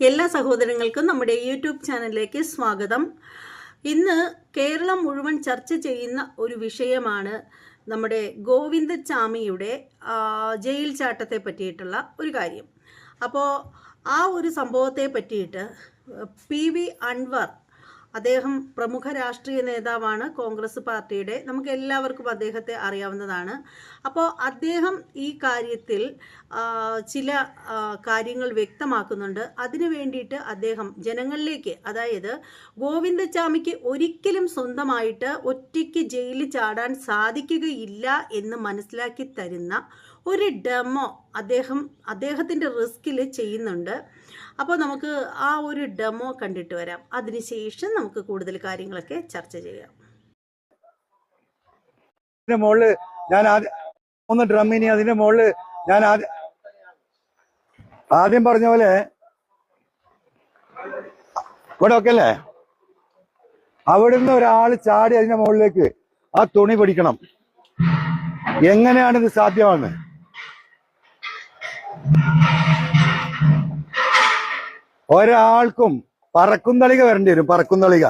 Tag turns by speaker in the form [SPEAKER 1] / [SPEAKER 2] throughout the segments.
[SPEAKER 1] എല്ലാ സഹോദരങ്ങൾക്കും നമ്മുടെ യൂട്യൂബ് ചാനലിലേക്ക് സ്വാഗതം. ഇന്ന് കേരളം മുഴുവൻ ചർച്ച ചെയ്യുന്ന ഒരു വിഷയമാണ് നമ്മുടെ ഗോവിന്ദ ചാമിയുടെ ജയിൽ ചാട്ടത്തെ പറ്റിയിട്ടുള്ള ഒരു കാര്യം. അപ്പോൾ ആ ഒരു സംഭവത്തെ പറ്റിയിട്ട് പി വി അൻവർ അദ്ദേഹം പ്രമുഖ രാഷ്ട്രീയ നേതാവാണ് കോൺഗ്രസ് പാർട്ടിയുടെ. നമുക്ക് എല്ലാവർക്കും അദ്ദേഹത്തെ അറിയാവുന്നതാണ്. അപ്പോൾ അദ്ദേഹം ഈ കാര്യത്തിൽ ചില കാര്യങ്ങൾ വ്യക്തമാക്കുന്നുണ്ട്. അതിനു വേണ്ടിയിട്ട് അദ്ദേഹം ജനങ്ങളിലേക്ക് അതായത് ഗോവിന്ദചാമിക്ക് ഒരിക്കലും സ്വന്തമായിട്ട് ഒറ്റയ്ക്ക് ജയിലിൽ ചാടാൻ സാധിക്കുകയില്ല എന്ന് മനസ്സിലാക്കി തരുന്ന ഒരു ഡെമോ അദ്ദേഹം അദ്ദേഹത്തിന്റെ റിസ്കിൽ ചെയ്യുന്നുണ്ട്. അപ്പോൾ നമുക്ക് ആ ഒരു ഡെമോ കണ്ടിട്ട് വരാം. അതിനുശേഷം നമുക്ക് കൂടുതൽ കാര്യങ്ങളൊക്കെ ചർച്ച ചെയ്യാം.
[SPEAKER 2] മുകളിൽ ഞാൻ ആദ്യം മൂന്ന് ഡ്രമ്മിനി അതിന്റെ മുകളിൽ ഞാൻ ആദ്യം ആദ്യം പറഞ്ഞ പോലെ ഇവിടെ ഒക്കെ അല്ലേ? അവിടുന്ന് ഒരാൾ ചാടി അതിന്റെ മുകളിലേക്ക് ആ തുണി പിടിക്കണം. എങ്ങനെയാണ് ഇത് ഒരാൾക്കും പറക്കുന്തളിക വരേണ്ടി വരും പറക്കുന്തളിക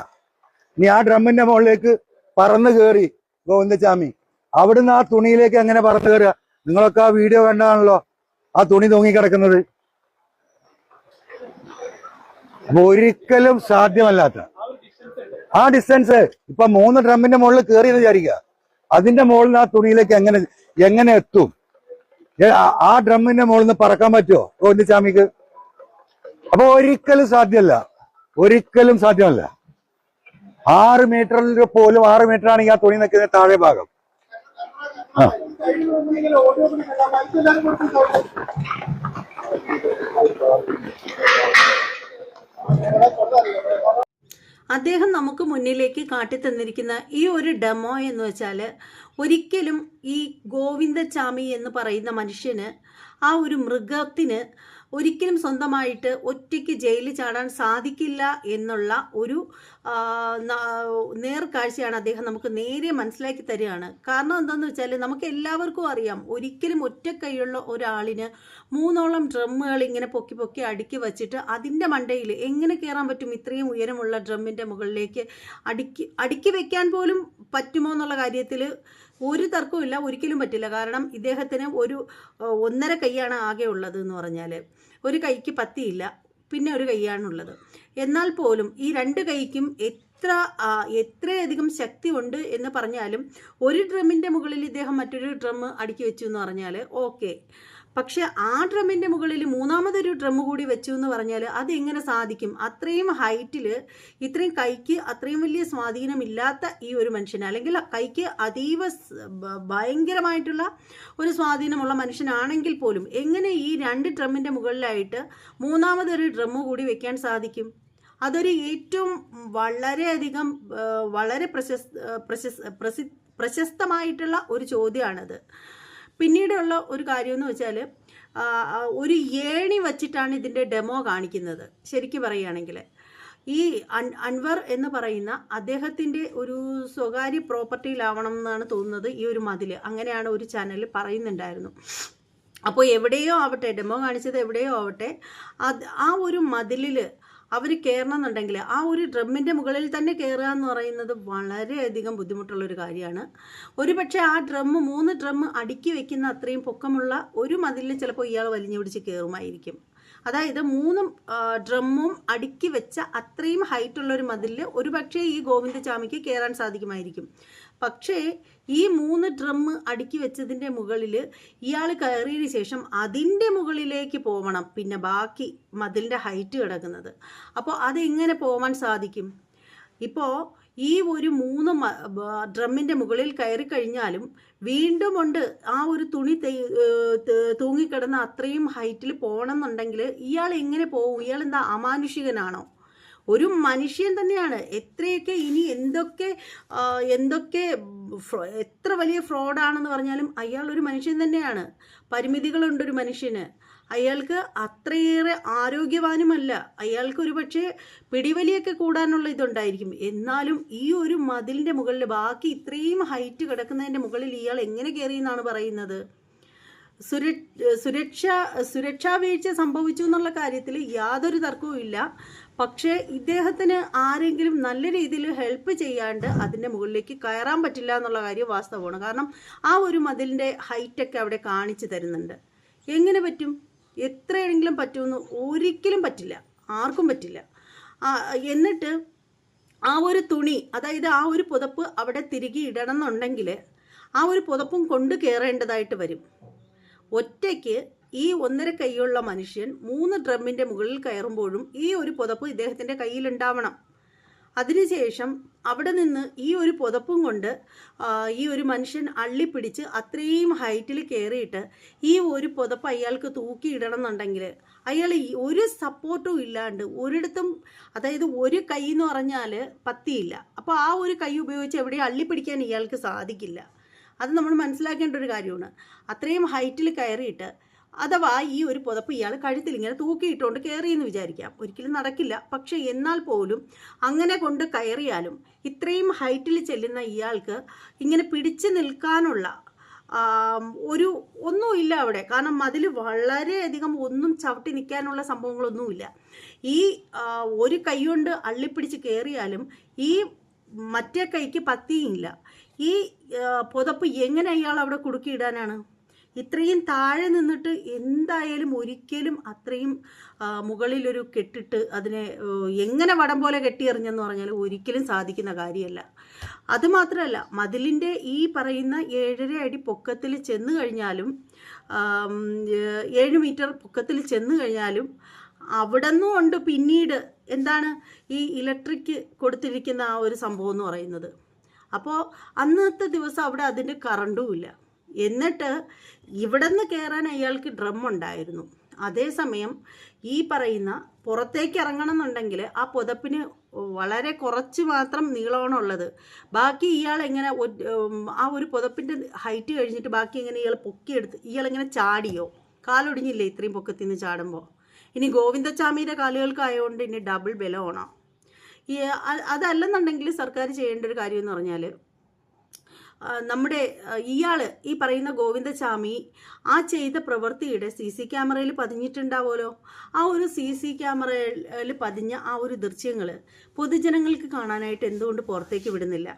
[SPEAKER 2] നീ ആ ഡ്രമ്മിന്റെ മുകളിലേക്ക് പറന്ന് കയറി ഗോവിന്ദസ്വാമി. അവിടുന്ന് ആ തുണിയിലേക്ക് അങ്ങനെ പറന്ന് കയറുക നിങ്ങളൊക്കെ ആ വീഡിയോ കണ്ടാണല്ലോ ആ തുണി തൂങ്ങിക്കിടക്കുന്നത്. അപ്പൊ ഒരിക്കലും സാധ്യമല്ലാത്ത. ആ ഡിസ്റ്റൻസ് ഇപ്പൊ മൂന്ന് ഡ്രമ്മിന്റെ മുകളിൽ കയറി വിചാരിക്കുക. അതിന്റെ മുകളിൽ ആ തുണിയിലേക്ക് എങ്ങനെ എങ്ങനെ എത്തും? ആ- ഡ്രമ്മിന്റെ മുകളിൽ നിന്ന് പറക്കാൻ പറ്റുമോ ഗോവിന്ദചാമിക്ക് അപ്പൊ ഒരിക്കലും സാധ്യമല്ല. ഒരിക്കലും സാധ്യമല്ല. ആറ് മീറ്ററിൽ പോലും ആറ് മീറ്റർ ആണെങ്കിൽ ആ തുണി നിൽക്കുന്ന താഴെ ഭാഗം. ആ.
[SPEAKER 1] അദ്ദേഹം നമുക്ക് മുന്നിലേക്ക് കാട്ടിത്തന്നിരിക്കുന്ന ഈ ഒരു ഡെമോ എന്ന് വെച്ചാൽ ഒരിക്കലും ഈ ഗോവിന്ദചാമി എന്ന് പറയുന്ന മനുഷ്യന് ആ ഒരു മൃഗത്തിന് ഒരിക്കലും സ്വന്തമായിട്ട് ഒറ്റയ്ക്ക് ജയിലിൽ ചാടാൻ സാധിക്കില്ല എന്നുള്ള ഒരു നേർക്കാഴ്ചയാണ് അദ്ദേഹം നമുക്ക് നേരെ മനസ്സിലാക്കി തരികയാണ്. കാരണം എന്താണെന്ന് വെച്ചാൽ നമുക്ക് എല്ലാവർക്കും അറിയാം ഒരിക്കലും ഒറ്റ കൈയുള്ള ഒരാളിന് മൂന്നോളം ഡ്രമ്മുകൾ ഇങ്ങനെ പൊക്കി പൊക്കി അടുക്കി വച്ചിട്ട് അതിന്റെ മണ്ടയിൽ എങ്ങനെ കയറാൻ പറ്റും ഇത്രയും ഉയരമുള്ള ഡ്രമ്മിന്റെ മുകളിലേക്ക് അടുക്കി അടുക്കി വെക്കാൻ പോലും പറ്റുമോ എന്നുള്ള കാര്യത്തിൽ ഒരു തർക്കവുമില്ല ഒരിക്കലും പറ്റില്ല. കാരണം ഇദ്ദേഹത്തിന് ഒരു ഒന്നര കൈയാണ് ആകെ ഉള്ളത് എന്ന് പറഞ്ഞാൽ. ഒരു കൈക്ക് പത്തിയില്ല പിന്നെ ഒരു കൈയാണുള്ളത്. എന്നാൽ പോലും ഈ രണ്ട് കൈക്കും എത്ര എത്രയധികം ശക്തി ഉണ്ട് എന്ന് പറഞ്ഞാലും ഒരു ഡ്രമ്മിന്റെ മുകളിൽ ഇദ്ദേഹം മറ്റൊരു ഡ്രം അടുക്കി വെച്ചു എന്ന് പറഞ്ഞാൽ ഓക്കെ. പക്ഷെ ആ ഡ്രമ്മിന്റെ മുകളിൽ മൂന്നാമതൊരു ഡ്രം കൂടി വെച്ചു എന്ന് പറഞ്ഞാൽ അതെങ്ങനെ സാധിക്കും? അത്രയും ഹൈറ്റിൽ ഇത്രയും കൈക്ക് അത്രയും വലിയ സ്വാധീനമില്ലാത്ത ഈ ഒരു മനുഷ്യന് അല്ലെങ്കിൽ കൈക്ക് അതീവ ഭയങ്കരമായിട്ടുള്ള ഒരു സ്വാധീനമുള്ള മനുഷ്യനാണെങ്കിൽ പോലും എങ്ങനെ ഈ രണ്ട് ഡ്രമ്മിന്റെ മുകളിലായിട്ട് മൂന്നാമതൊരു ഡ്രമ്മ് കൂടി വെക്കാൻ സാധിക്കും? അതൊരു ഏറ്റവും വളരെയധികം വളരെ പ്രശസ്ത പ്രശസ് പ്രസി പ്രശസ്തമായിട്ടുള്ള ഒരു ചോദ്യമാണത്. പിന്നീടുള്ള ഒരു കാര്യമെന്ന് വെച്ചാൽ ഒരു ഏണി വച്ചിട്ടാണ് ഇതിന്റെ ഡെമോ കാണിക്കുന്നത്. ശരിക്കും പറയുകയാണെങ്കിൽ ഈ അൻ അൻവർ എന്ന് പറയുന്ന അദ്ദേഹത്തിന്റെ ഒരു സ്വകാര്യ പ്രോപ്പർട്ടിയിലാവണം എന്നാണ് തോന്നുന്നത് ഈ ഒരു മതിൽ അങ്ങനെയാണ് ഒരു ചാനൽ പറയുന്നുണ്ടായിരുന്നു. അപ്പോൾ എവിടെയോ ആവട്ടെ ഡെമോ കാണിച്ചത് എവിടെയോ ആവട്ടെ ആ ഒരു മതിലിൽ അവർ കയറണം എന്നുണ്ടെങ്കിൽ ആ ഒരു ഡ്രമ്മിന്റെ മുകളിൽ തന്നെ കയറുക എന്ന് പറയുന്നത് വളരെയധികം ബുദ്ധിമുട്ടുള്ള ഒരു കാര്യമാണ്. ഒരുപക്ഷെ ആ ഡ്രമ്മ് മൂന്ന് ഡ്രമ്മ് അടുക്കി വെക്കുന്ന അത്രയും പൊക്കമുള്ള ഒരു മതിലിൽ ചിലപ്പോൾ ഇയാൾ വലിഞ്ഞു പിടിച്ച് കയറുമായിരിക്കും അതായത് മൂന്ന് ഡ്രമ്മും അടുക്കി വെച്ച അത്രയും ഹൈറ്റുള്ള ഒരു മതിലിൽ ഒരുപക്ഷെ ഈ ഗോവിന്ദചാമിക്ക് കയറാൻ സാധിക്കുമായിരിക്കും. പക്ഷേ ഈ മൂന്ന് ഡ്രം അടുക്കി വെച്ചതിന്റെ മുകളിൽ ഇയാൾ കയറിയതിന് ശേഷം അതിന്റെ മുകളിലേക്ക് പോകണം പിന്നെ ബാക്കി മതിലിന്റെ ഹൈറ്റ് കിടക്കുന്നത്. അപ്പോൾ അതെങ്ങനെ പോകാൻ സാധിക്കും? ഇപ്പോൾ ഈ ഒരു മൂന്ന് ഡ്രമ്മിന്റെ മുകളിൽ കയറി കഴിഞ്ഞാലും വീണ്ടും ഉണ്ട് ആ ഒരു തുണി തേ- ഏഹ് അത്രയും ഹൈറ്റിൽ പോകണം എന്നുണ്ടെങ്കിൽ ഇയാൾ എങ്ങനെ പോകും ഇയാൾ എന്താ അമാനുഷികനാണോ? ഒരു മനുഷ്യൻ തന്നെയാണ്. എത്രയൊക്കെ ഇനി എന്തൊക്കെ എന്തൊക്കെ എത്ര വലിയ ഫ്രോഡാണെന്ന് പറഞ്ഞാലും അയാൾ ഒരു മനുഷ്യൻ തന്നെയാണ്. പരിമിതികളുണ്ട് ഒരു മനുഷ്യന്. അയാൾക്ക് അത്രയേറെ ആരോഗ്യവാനുമല്ല. അയാൾക്ക് ഒരു പക്ഷേ പിടിവലിയൊക്കെ കൂടാനുള്ള ഇതുണ്ടായിരിക്കും. എന്നാലും ഈ ഒരു മതിലിന്റെ മുകളിൽ ബാക്കി ഇത്രയും ഹൈറ്റ് കിടക്കുന്നതിന്റെ മുകളിൽ ഇയാൾ എങ്ങനെ കയറി എന്നാണ് പറയുന്നത്? സുര സുരക്ഷ സുരക്ഷാ വീഴ്ച സംഭവിച്ചു എന്നുള്ള കാര്യത്തിൽ യാതൊരു തർക്കവും ഇല്ല പക്ഷേ ഇദ്ദേഹത്തിന് ആരെങ്കിലും നല്ല രീതിയിൽ ഹെൽപ്പ് ചെയ്യാണ്ട് അതിന്റെ മുകളിലേക്ക് കയറാൻ പറ്റില്ല എന്നുള്ള കാര്യം വാസ്തവമാണ്. കാരണം ആ ഒരു മതിലിന്റെ ഹൈറ്റൊക്കെ അവിടെ കാണിച്ചു തരുന്നുണ്ട്. എങ്ങനെ പറ്റും? എത്രയെങ്കിലും പറ്റുമെന്ന് ഒരിക്കലും പറ്റില്ല. ആർക്കും പറ്റില്ല. എന്നിട്ട് ആ ഒരു തുണി അതായത് ആ ഒരു പുതപ്പ് അവിടെ തിരികെ ഇടണം എന്നുണ്ടെങ്കിൽ ആ ഒരു പുതപ്പും കൊണ്ടു കയറേണ്ടതായിട്ട് വരും. ഒറ്റയ്ക്ക് ഈ ഒന്നര കൈയുള്ള മനുഷ്യൻ മൂന്ന് ഡ്രമ്മിന്റെ മുകളിൽ കയറുമ്പോഴും ഈ ഒരു പുതപ്പ് ഇദ്ദേഹത്തിന്റെ കയ്യിലുണ്ടാവണം. അതിനുശേഷം അവിടെ നിന്ന് ഈ ഒരു പുതപ്പും കൊണ്ട് ഈ ഒരു മനുഷ്യൻ അള്ളിപ്പിടിച്ച് അത്രയും ഹൈറ്റിൽ കയറിയിട്ട് ഈ ഒരു പുതപ്പ് അയാൾക്ക് തൂക്കിയിടണം എന്നുണ്ടെങ്കിൽ അയാൾ ഒരു സപ്പോർട്ടും ഇല്ലാണ്ട് ഒരിടത്തും അതായത് ഒരു കൈ എന്ന് പറഞ്ഞാൽ പത്തിയില്ല. അപ്പോൾ ആ ഒരു കൈ ഉപയോഗിച്ച് എവിടെയും അള്ളിപ്പിടിക്കാൻ ഇയാൾക്ക് സാധിക്കില്ല. അത് നമ്മൾ മനസ്സിലാക്കേണ്ട ഒരു കാര്യമാണ്. അത്രയും ഹൈറ്റിൽ കയറിയിട്ട് അഥവാ ഈ ഒരു പുതപ്പ് ഇയാൾ കഴുത്തിൽ ഇങ്ങനെ തൂക്കിയിട്ടുകൊണ്ട് കയറിയെന്ന് വിചാരിക്കാം. ഒരിക്കലും നടക്കില്ല. പക്ഷെ എന്നാൽ പോലും അങ്ങനെ കൊണ്ട് കയറിയാലും ഇത്രയും ഹൈറ്റിൽ ചെല്ലുന്ന ഇയാൾക്ക് ഇങ്ങനെ പിടിച്ചു നിൽക്കാനുള്ള ഒരു ഒന്നുമില്ല അവിടെ. കാരണം അതിൽ വളരെയധികം ഒന്നും ചവിട്ടി നിൽക്കാനുള്ള സംഭവങ്ങളൊന്നുമില്ല. ഈ ഒരു കൈ കൊണ്ട് അള്ളിപ്പിടിച്ച് കയറിയാലും ഈ മറ്റേ കൈക്ക് പത്തിയില്ല ഈ പുതപ്പ് എങ്ങനെ അയാൾ അവിടെ കുടുക്കിയിടാനാണ്? ഇത്രയും താഴെ നിന്നിട്ട് എന്തായാലും ഒരിക്കലും അത്രയും മുകളിലൊരു കെട്ടിട്ട് അതിനെ എങ്ങനെ വടം പോലെ കെട്ടിയെറിഞ്ഞെന്ന് പറഞ്ഞാൽ ഒരിക്കലും സാധിക്കുന്ന കാര്യമല്ല. അതുമാത്രമല്ല മതിലിന്റെ ഈ പറയുന്ന ഏഴര അടി പൊക്കത്തിൽ ചെന്ന് കഴിഞ്ഞാലും ഏഴ് മീറ്റർ പൊക്കത്തിൽ ചെന്ന് കഴിഞ്ഞാലും അവിടെ നിന്നും ഉണ്ട് പിന്നീട് എന്താണ് ഈ ഇലക്ട്രിക് കൊടുത്തിരിക്കുന്ന ആ ഒരു സംഭവം എന്ന് പറയുന്നത്. അപ്പോൾ അന്നത്തെ ദിവസം അവിടെ അതിന്റെ കറണ്ടും ഇല്ല. എന്നിട്ട് ഇവിടെ നിന്ന് കയറാൻ അയാൾക്ക് ഡ്രം ഉണ്ടായിരുന്നു. അതേസമയം ഈ പറയുന്ന പുറത്തേക്ക് ഇറങ്ങണം എന്നുണ്ടെങ്കിൽ ആ പുതപ്പിന് വളരെ കുറച്ച് മാത്രം നീളമാണ് ഉള്ളത്. ബാക്കി ഇയാൾ എങ്ങനെ ആ ഒരു പുതപ്പിന്റെ ഹൈറ്റ് കഴിഞ്ഞിട്ട് ബാക്കി എങ്ങനെ ഇയാൾ പൊക്കിയെടുത്ത് ഇയാളെങ്ങനെ ചാടിയോ? കാലൊടിഞ്ഞില്ലേ ഇത്രയും പൊക്കത്തിൽ നിന്ന് ചാടുമ്പോൾ? ഇനി ഗോവിന്ദച്ചാമിയുടെ കാലുകൾക്കായതുകൊണ്ട് ഇനി ഡബിൾ ബലമാണോ? ഈ അതല്ലെന്നുണ്ടെങ്കിൽ സർക്കാർ ചെയ്യേണ്ട ഒരു കാര്യം എന്ന് പറഞ്ഞാൽ നമ്മുടെ ഇയാൾ ഈ പറയുന്ന ഗോവിന്ദസ്വാമി ആ ചെയ്ത പ്രവൃത്തിയുടെ സി സി ക്യാമറയിൽ പതിഞ്ഞിട്ടുണ്ടാവുമല്ലോ? ആ ഒരു സി സി ക്യാമറയിൽ പതിഞ്ഞ ആ ഒരു ദൃശ്യങ്ങൾ പൊതുജനങ്ങൾക്ക് കാണാനായിട്ട് എന്തുകൊണ്ട് പുറത്തേക്ക് വിടുന്നില്ല?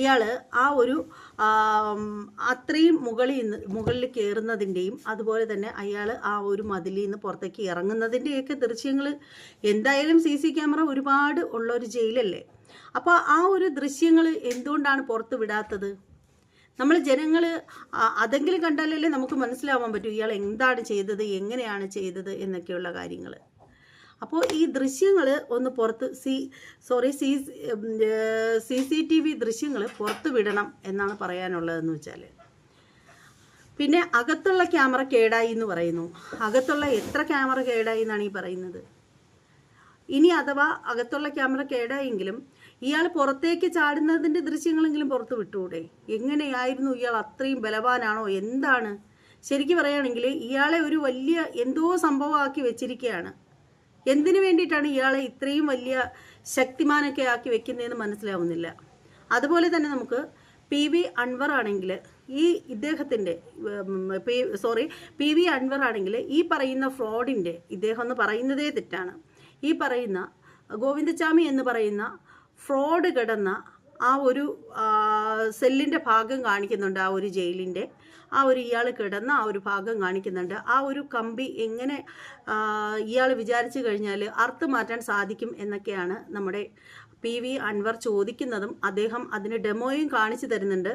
[SPEAKER 1] ഇയാൾ ആ ഒരു അത്രയും മുകളിൽ നിന്ന് മുകളിൽ കയറുന്നതിന്റെയും അതുപോലെ തന്നെ അയാൾ ആ ഒരു മതിലിൽ നിന്ന് പുറത്തേക്ക് ഇറങ്ങുന്നതിന്റെയൊക്കെ ദൃശ്യങ്ങൾ എന്തായാലും സി സി ക്യാമറ ഒരുപാട് ഉള്ള ഒരു ജയിലല്ലേ? അപ്പോൾ ആ ഒരു ദൃശ്യങ്ങൾ എന്തുകൊണ്ടാണ് പുറത്ത് വിടാത്തത്? നമ്മൾ ജനങ്ങൾ അതെങ്കിലും കണ്ടാലല്ലേ നമുക്ക് മനസ്സിലാവാൻ പറ്റൂ ഇയാൾ എന്താണ് ചെയ്തത് എങ്ങനെയാണ് ചെയ്തത് എന്നൊക്കെയുള്ള കാര്യങ്ങൾ അപ്പോൾ ഈ ദൃശ്യങ്ങൾ ഒന്ന് പുറത്ത് C sorry C C C T V ദൃശ്യങ്ങൾ പുറത്ത് വിടണം എന്നാണ് പറയാനുള്ളതെന്ന് വെച്ചാൽ പിന്നെ അകത്തുള്ള ക്യാമറ കേടായി എന്ന് പറയുന്നു. അകത്തുള്ള എത്ര ക്യാമറ കേടായി എന്നാണ് ഈ പറയുന്നത്. ഇനി അഥവാ അകത്തുള്ള ക്യാമറ കേടായെങ്കിലും ഇയാൾ പുറത്തേക്ക് ചാടുന്നതിന്റെ ദൃശ്യങ്ങളെങ്കിലും പുറത്ത് വിട്ടുകൂടെ എങ്ങനെയായിരുന്നു ഇയാൾ അത്രയും ബലവാനാണോ? എന്താണ്? ശരിക്കും പറയുകയാണെങ്കിൽ ഇയാളെ ഒരു വലിയ എന്തോ സംഭവമാക്കി വെച്ചിരിക്കുകയാണ്. എന്തിനു വേണ്ടിയിട്ടാണ് ഇയാളെ ഇത്രയും വലിയ ശക്തിമാനൊക്കെ ആക്കി വെക്കുന്നതെന്ന് മനസ്സിലാവുന്നില്ല. അതുപോലെ തന്നെ നമുക്ക് പി വി അൻവർ ആണെങ്കിൽ ഈ ഇദ്ദേഹത്തിന്റെ സോറി പി വി അൻവർ ആണെങ്കിൽ ഈ പറയുന്ന ഫ്രോഡിന്റെ ഇദ്ദേഹം എന്ന് പറയുന്നതേ തെറ്റാണ്. ഈ പറയുന്ന ഗോവിന്ദച്ചാമി എന്ന് പറയുന്ന ഫ്രോഡ് കിടന്ന ആ ഒരു സെല്ലിന്റെ ഭാഗം കാണിക്കുന്നുണ്ട് ആ ഒരു ജയിലിന്റെ ആ ഒരു ഇയാൾ കിടന്ന ആ ഒരു ഭാഗം കാണിക്കുന്നുണ്ട്. ആ ഒരു കമ്പി എങ്ങനെ ഇയാൾ വിചാരിച്ചു കഴിഞ്ഞാൽ അർത്ഥ മാറ്റാൻ സാധിക്കും എന്നൊക്കെയാണ് നമ്മുടെ പി വി അൻവർ ചോദിക്കുന്നതും അദ്ദേഹം അതിന് ഡെമോയും കാണിച്ചു തരുന്നുണ്ട്.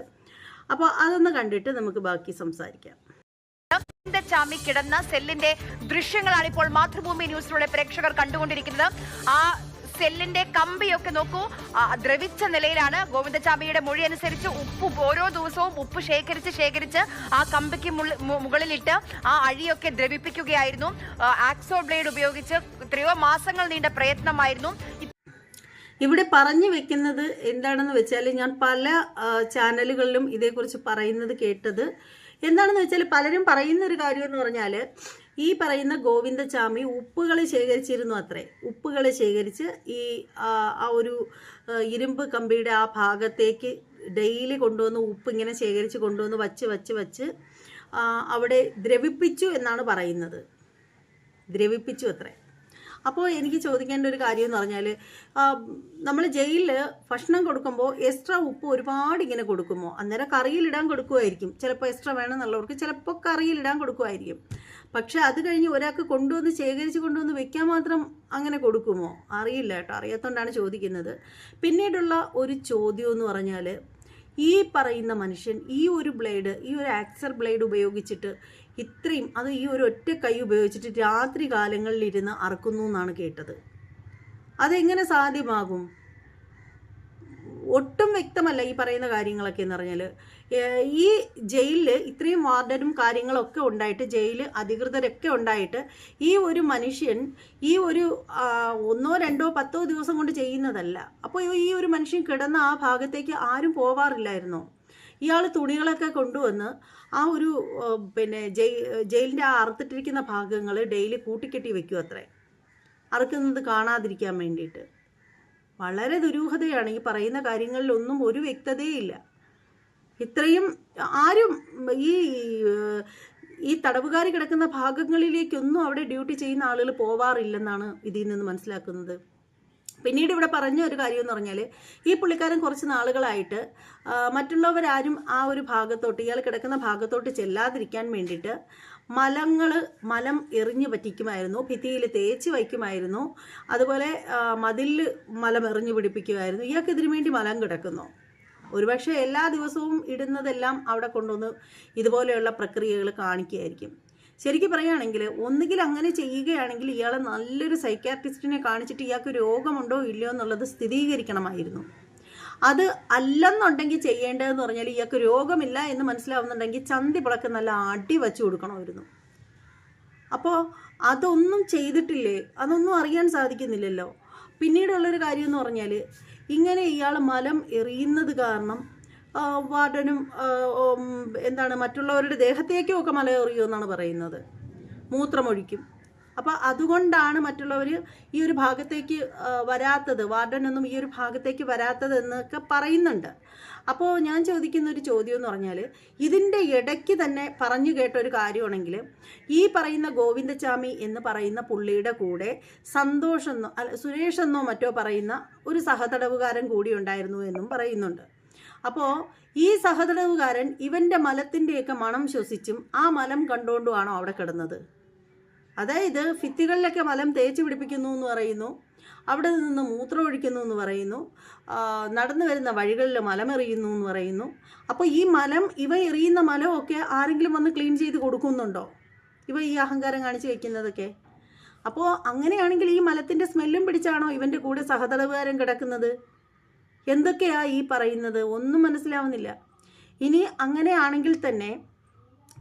[SPEAKER 1] അപ്പോൾ അതൊന്ന് കണ്ടിട്ട് നമുക്ക് ബാക്കി സംസാരിക്കാം.
[SPEAKER 3] ചാമി കിടന്ന സെല്ലിന്റെ ദൃശ്യങ്ങളാണ് ഇപ്പോൾ മാതൃഭൂമി ന്യൂസിലൂടെ പ്രേക്ഷകർ കണ്ടുകൊണ്ടിരിക്കുന്നത്. ആ സെല്ലിന്റെ കമ്പിയൊക്കെ നോക്കൂ. ദ്രവിച്ച നിലയിലാണ് ഗോവിന്ദചാമിയുടെ മൊഴി അനുസരിച്ച് ഉപ്പ് ഓരോ ദിവസവും ഉപ്പ് ശേഖരിച്ച് ശേഖരിച്ച് ആ കമ്പിക്ക് മുകളിലിട്ട് ആ അഴിയൊക്കെ ദ്രവിപ്പിക്കുകയായിരുന്നു. ആക്സോ ബ്ലേഡ് ഉപയോഗിച്ച് എത്രയോ മാസങ്ങൾ നീണ്ട പ്രയത്നമായിരുന്നു.
[SPEAKER 1] ഇവിടെ പറഞ്ഞു വെക്കുന്നത് എന്താണെന്ന് വെച്ചാൽ ഞാൻ പല ചാനലുകളിലും ഇതേക്കുറിച്ച് പറയുന്നത് കേട്ടത്. എന്താണെന്ന് വെച്ചാൽ പലരും പറയുന്ന ഒരു കാര്യം എന്ന് പറഞ്ഞാൽ ഈ പറയുന്ന ഗോവിന്ദചാമി ഉപ്പുകൾ ശേഖരിച്ചിരുന്നു അത്രേ. ഉപ്പുകൾ ശേഖരിച്ച് ഈ ആ, ഒരു ഇരുമ്പ് കമ്പിയുടെ ആ ഭാഗത്തേക്ക് ഡെയിലി കൊണ്ടുവന്ന് ഉപ്പ് ഇങ്ങനെ ശേഖരിച്ച് കൊണ്ടുവന്ന് വച്ച് വച്ച് വച്ച് അവിടെ ദ്രവിപ്പിച്ചു എന്നാണ് പറയുന്നത്. ദ്രവിപ്പിച്ചു അത്രേ. അപ്പോൾ എനിക്ക് ചോദിക്കേണ്ട ഒരു കാര്യം എന്ന് പറഞ്ഞാൽ നമ്മൾ ജയിലിൽ ഭക്ഷണം കൊടുക്കുമ്പോൾ എക്സ്ട്രാ ഉപ്പ് ഒരുപാട് ഇങ്ങനെ കൊടുക്കുമോ? അന്നേരം കറിയിലിടാൻ കൊടുക്കുമായിരിക്കും. ചിലപ്പോൾ എക്സ്ട്രാ വേണമെന്നുള്ളവർക്ക് ചിലപ്പോൾ കറിയിലിടാൻ കൊടുക്കുമായിരിക്കും. പക്ഷെ അത് കഴിഞ്ഞ് ഒരാൾക്ക് കൊണ്ടുവന്ന് ശേഖരിച്ച് കൊണ്ടുവന്ന് വെക്കാൻ മാത്രം അങ്ങനെ കൊടുക്കുമോ? അറിയില്ല കേട്ടോ. അറിയാത്തതുകൊണ്ടാണ് ചോദിക്കുന്നത്. പിന്നീടുള്ള ഒരു ചോദ്യം എന്ന് പറഞ്ഞാൽ ഈ പറയുന്ന മനുഷ്യൻ ഈ ഒരു ബ്ലേഡ് ഈ ഒരു ആക്സർ ബ്ലേഡ് ഉപയോഗിച്ചിട്ട് ഇത്രയും അത് ഈ ഒരു ഒറ്റ കൈ ഉപയോഗിച്ചിട്ട് രാത്രി കാലങ്ങളിൽ ഇരുന്ന് അറക്കുന്നു എന്നാണ് കേട്ടത്. അതെങ്ങനെ സാധ്യമാകും? ഒട്ടും വ്യക്തമല്ല ഈ പറയുന്ന കാര്യങ്ങളൊക്കെ എന്ന് പറഞ്ഞാൽ. ഈ ജയിലിൽ ഇത്രയും വാർഡനും കാര്യങ്ങളൊക്കെ ഉണ്ടായിട്ട് ജയിൽ അധികൃതരൊക്കെ ഉണ്ടായിട്ട് ഈ ഒരു മനുഷ്യൻ ഈ ഒരു ഒന്നോ രണ്ടോ പത്തോ ദിവസം കൊണ്ട് ചെയ്യുന്നതല്ല. അപ്പോൾ ഈ ഒരു മനുഷ്യൻ കിടന്ന ആ ഭാഗത്തേക്ക് ആരും പോവാറില്ലായിരുന്നോ? ഇയാൾ തുണികളൊക്കെ കൊണ്ടുവന്ന് ആ ഒരു പിന്നെ ജയി ജയിലിന്റെ ആ അറുത്തിട്ടിരിക്കുന്ന ഭാഗങ്ങൾ ഡെയിലി കൂട്ടിക്കെട്ടി വെക്കും അത്രേ അറുക്കുന്നത് കാണാതിരിക്കാൻ വേണ്ടിയിട്ട്. വളരെ ദുരൂഹതയാണ് ഈ പറയുന്ന കാര്യങ്ങളിലൊന്നും ഒരു വ്യക്തതയില്ല. ഇത്രയും ആരും ഈ ഈ തടവുകാരി കിടക്കുന്ന ഭാഗങ്ങളിലേക്കൊന്നും അവിടെ ഡ്യൂട്ടി ചെയ്യുന്ന ആളുകൾ പോവാറില്ലെന്നാണ് ഇതിൽ നിന്ന് മനസ്സിലാക്കുന്നത്. പിന്നീട് ഇവിടെ പറഞ്ഞ ഒരു കാര്യം എന്ന് പറഞ്ഞാൽ ഈ പുള്ളിക്കാരൻ കുറച്ച് നാളുകളായിട്ട് മറ്റുള്ളവരാരും ആ ഒരു ഭാഗത്തോട്ട് ഇയാൾ കിടക്കുന്ന ഭാഗത്തോട്ട് ചെല്ലാതിരിക്കാൻ വേണ്ടിയിട്ട് മലങ്ങൾ മലം എറിഞ്ഞു പറ്റിക്കുമായിരുന്നു ഭിത്തിയിൽ തേച്ച് വയ്ക്കുമായിരുന്നു അതുപോലെ മതിലിൽ മലം എറിഞ്ഞു പിടിപ്പിക്കുമായിരുന്നു. ഇയാൾക്ക് ഇതിനു വേണ്ടി മലം കിടക്കുന്നു. ഒരുപക്ഷെ എല്ലാ ദിവസവും ഇടുന്നതെല്ലാം അവിടെ കൊണ്ടുവന്ന് ഇതുപോലെയുള്ള പ്രക്രിയകൾ കാണിക്കുകയായിരിക്കും. ശരിക്കും പറയുകയാണെങ്കിൽ ഒന്നുകിൽ അങ്ങനെ ചെയ്യുകയാണെങ്കിൽ ഇയാളെ നല്ലൊരു സൈക്കാട്രിസ്റ്റിനെ കാണിച്ചിട്ട് ഇയാൾക്ക് രോഗമുണ്ടോ ഇല്ലയോ എന്നുള്ളത് സ്ഥിരീകരിക്കണമായിരുന്നു. അത് അല്ലെന്നുണ്ടെങ്കിൽ ചെയ്യേണ്ടതെന്ന് പറഞ്ഞാൽ ഇയാൾക്ക് രോഗമില്ല എന്ന് മനസ്സിലാവുന്നുണ്ടെങ്കിൽ ചന്തി പിളക്ക് നല്ല അടി വച്ചു കൊടുക്കണമായിരുന്നു. അപ്പോൾ അതൊന്നും ചെയ്തിട്ടില്ലേ? അതൊന്നും അറിയാൻ സാധിക്കുന്നില്ലല്ലോ. പിന്നീടുള്ളൊരു കാര്യം എന്ന് പറഞ്ഞാൽ ഇങ്ങനെ ഇയാൾ മലം എറിയുന്നത് കാരണം വാർഡനും എന്താണ് മറ്റുള്ളവരുടെ ദേഹത്തേക്കും ഒക്കെ മല എറിയുമെന്നാണ് പറയുന്നത്. മൂത്രമൊഴിക്കും. അപ്പോൾ അതുകൊണ്ടാണ് മറ്റുള്ളവർ ഈ ഒരു ഭാഗത്തേക്ക് വരാത്തത് വാർഡനൊന്നും ഈ ഒരു ഭാഗത്തേക്ക് വരാത്തത് എന്നൊക്കെ പറയുന്നുണ്ട്. അപ്പോൾ ഞാൻ ചോദിക്കുന്ന ഒരു ചോദ്യം എന്ന് പറഞ്ഞാൽ ഇതിന്റെ ഇടയ്ക്ക് തന്നെ പറഞ്ഞു കേട്ട ഒരു കാര്യമാണെങ്കിൽ ഈ പറയുന്ന ഗോവിന്ദചാമി എന്ന് പറയുന്ന പുള്ളിയുടെ കൂടെ സന്തോഷ് എന്നോ അല്ല സുരേഷ് എന്നോ മറ്റോ പറയുന്ന ഒരു സഹതടവുകാരൻ കൂടി ഉണ്ടായിരുന്നു എന്നും പറയുന്നുണ്ട്. അപ്പോൾ ഈ സഹതടവുകാരൻ ഇവന്റെ മലത്തിന്റെയൊക്കെ മണം ശ്വസിച്ചും ആ മലം കണ്ടുകൊണ്ടുമാണോ അവിടെ കിടന്നത്? അതായത് ഭിത്തികളിലൊക്കെ മലം തേച്ച് പിടിപ്പിക്കുന്നു എന്ന് പറയുന്നു അവിടെ നിന്ന് മൂത്രം ഒഴിക്കുന്നു എന്ന് പറയുന്നു നടന്നു വരുന്ന വഴികളിൽ മലമെറിയുന്നു എന്ന് പറയുന്നു. അപ്പോൾ ഈ മലം ഇവ എറിയുന്ന മലമൊക്കെ ആരെങ്കിലും വന്ന് ക്ലീൻ ചെയ്ത് കൊടുക്കുന്നുണ്ടോ? ഇവ ഈ അഹങ്കാരം കാണിച്ച് വെക്കുന്നതൊക്കെ? അപ്പോൾ അങ്ങനെയാണെങ്കിൽ ഈ മലത്തിന്റെ സ്മെല്ലും പിടിച്ചാണോ ഇവന്റെ കൂടെ സഹതടവുകാരൻ കിടക്കുന്നത്? എന്തൊക്കെയാ ഈ പറയുന്നത്? ഒന്നും മനസ്സിലാവുന്നില്ല. ഇനി അങ്ങനെയാണെങ്കിൽ തന്നെ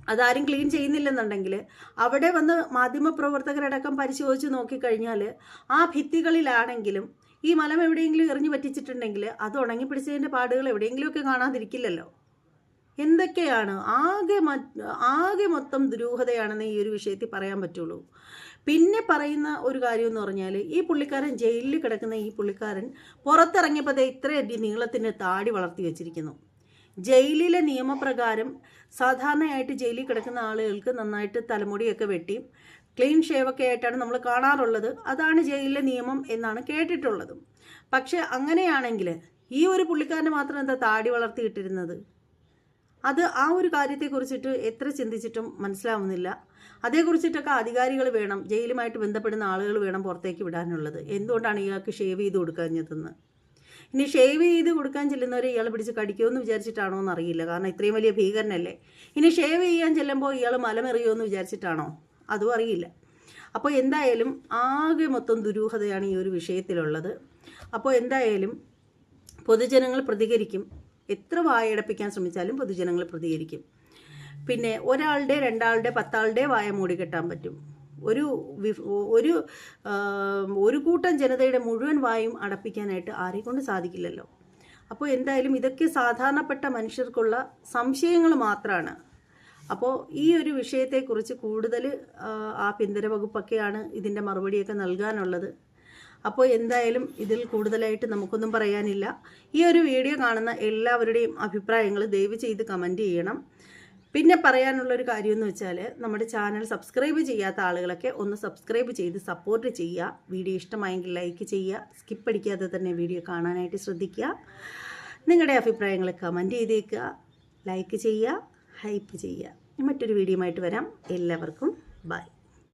[SPEAKER 1] അതാരും ക്ലീൻ ചെയ്യുന്നില്ലെന്നുണ്ടെങ്കിൽ അവിടെ വന്ന് മാധ്യമപ്രവർത്തകരടക്കം പരിശോധിച്ച് നോക്കിക്കഴിഞ്ഞാൽ ആ ഭിത്തികളിലാണെങ്കിലും ഈ മലം എവിടെയെങ്കിലും എറിഞ്ഞു പറ്റിച്ചിട്ടുണ്ടെങ്കിൽ അത് ഉണങ്ങി പിടിച്ചതിന്റെ പാടുകൾ എവിടെയെങ്കിലുമൊക്കെ കാണാതിരിക്കില്ലല്ലോ. എന്തൊക്കെയാണ്? ആകെ ആകെ മൊത്തം ദുരൂഹതയാണെന്ന് ഈ ഒരു വിഷയത്തിൽ പറയാൻ പറ്റുള്ളൂ. പിന്നെ പറയുന്ന ഒരു കാര്യം എന്ന് പറഞ്ഞാൽ ഈ പുള്ളിക്കാരൻ ജയിലിൽ കിടക്കുന്ന ഈ പുള്ളിക്കാരൻ പുറത്തിറങ്ങിയപ്പോൾ ദേ ഇത്രയടി നീളത്തിന് താടി വളർത്തി വെച്ചിരിക്കുന്നു. ജയിലിലെ നിയമപ്രകാരം സാധാരണയായിട്ട് ജയിലിൽ കിടക്കുന്ന ആളുകൾക്ക് നന്നായിട്ട് തലമുടിയൊക്കെ വെട്ടി ക്ലീൻ ഷേവൊക്കെ ആയിട്ടാണ് നമ്മൾ കാണാറുള്ളത്. അതാണ് ജയിലിലെ നിയമം എന്നാണ് കേട്ടിട്ടുള്ളത്. പക്ഷേ അങ്ങനെയാണെങ്കിൽ ഈ ഒരു പുള്ളിക്കാരന് മാത്രം എന്താ താടി വളർത്തിയിട്ടിരുന്നത്? അത് ആ ഒരു കാര്യത്തെക്കുറിച്ചിട്ട് എത്ര ചിന്തിച്ചിട്ടും മനസ്സിലാവുന്നില്ല. അതേക്കുറിച്ചിട്ടൊക്കെ അധികാരികൾ വേണം ജയിലുമായിട്ട് ബന്ധപ്പെടുന്ന ആളുകൾ വേണം പുറത്തേക്ക് വിടാനുള്ളത്. എന്തുകൊണ്ടാണ് ഇയാൾക്ക് ഷേവ് ചെയ്ത് കൊടുക്കാഞ്ഞതെന്ന് ഇനി ഷേവ് ചെയ്ത് കൊടുക്കാൻ ചെല്ലുന്നവരെ ഇയാൾ പിടിച്ച് കടിക്കുമെന്ന് വിചാരിച്ചിട്ടാണോ എന്ന് അറിയില്ല കാരണം ഇത്രയും വലിയ ഭീകരനല്ലേ. ഇനി ഷേവ് ചെയ്യാൻ ചെല്ലുമ്പോൾ ഇയാൾ മലമെറിയുമെന്ന് വിചാരിച്ചിട്ടാണോ? അതും അറിയില്ല. അപ്പോൾ എന്തായാലും ആകെ മൊത്തം ദുരൂഹതയാണ് ഈ ഒരു വിഷയത്തിലുള്ളത്. അപ്പോൾ എന്തായാലും പൊതുജനങ്ങൾ പ്രതികരിക്കും. എത്ര വായടപ്പിക്കാൻ ശ്രമിച്ചാലും പൊതുജനങ്ങൾ പ്രതികരിക്കും. പിന്നെ ഒരാളുടെ രണ്ടാളുടെ പത്താളുടെ വായ മൂടിക്കെട്ടാൻ പറ്റും. ഒരു ഒരു ഒരു കൂട്ടം ജനതയുടെ മുഴുവൻ വായും അടപ്പിക്കാനായിട്ട് ആരെക്കൊണ്ട് സാധിക്കില്ലല്ലോ. അപ്പോൾ എന്തായാലും ഇതൊക്കെ സാധാരണപ്പെട്ട മനുഷ്യർക്കുള്ള സംശയങ്ങൾ മാത്രമാണ് അപ്പോൾ ഈ ഒരു വിഷയത്തെക്കുറിച്ച് കൂടുതൽ ആ, വകുപ്പൊക്കെയാണ് ഇതിന്റെ മറുപടിയൊക്കെ നൽകാനുള്ളത്. അപ്പോൾ എന്തായാലും ഇതിൽ കൂടുതലായിട്ട് നമുക്കൊന്നും പറയാനില്ല. ഈ ഒരു വീഡിയോ കാണുന്ന എല്ലാവരുടെയും അഭിപ്രായങ്ങൾ ദയവ് ചെയ്ത് കമന്റ് ചെയ്യണം. പിന്നെ പറയാനുള്ളൊരു കാര്യം എന്ന് വെച്ചാൽ നമ്മുടെ ചാനൽ സബ്സ്ക്രൈബ് ചെയ്യാത്ത ആളുകളൊക്കെ ഒന്ന് സബ്സ്ക്രൈബ് ചെയ്ത് സപ്പോർട്ട് ചെയ്യുക. വീഡിയോ ഇഷ്ടമായെങ്കിൽ ലൈക്ക് ചെയ്യുക. സ്കിപ്പ് അടിക്കാതെ തന്നെ വീഡിയോ കാണാനായിട്ട് ശ്രദ്ധിക്കുക. നിങ്ങളുടെ അഭിപ്രായങ്ങൾ കമന്റ് ചെയ്തേക്കുക. ലൈക്ക് ചെയ്യുക. ഹൈപ്പ് ചെയ്യുക. മറ്റൊരു വീഡിയോ ആയിട്ട് വരാം. എല്ലാവർക്കും ബൈ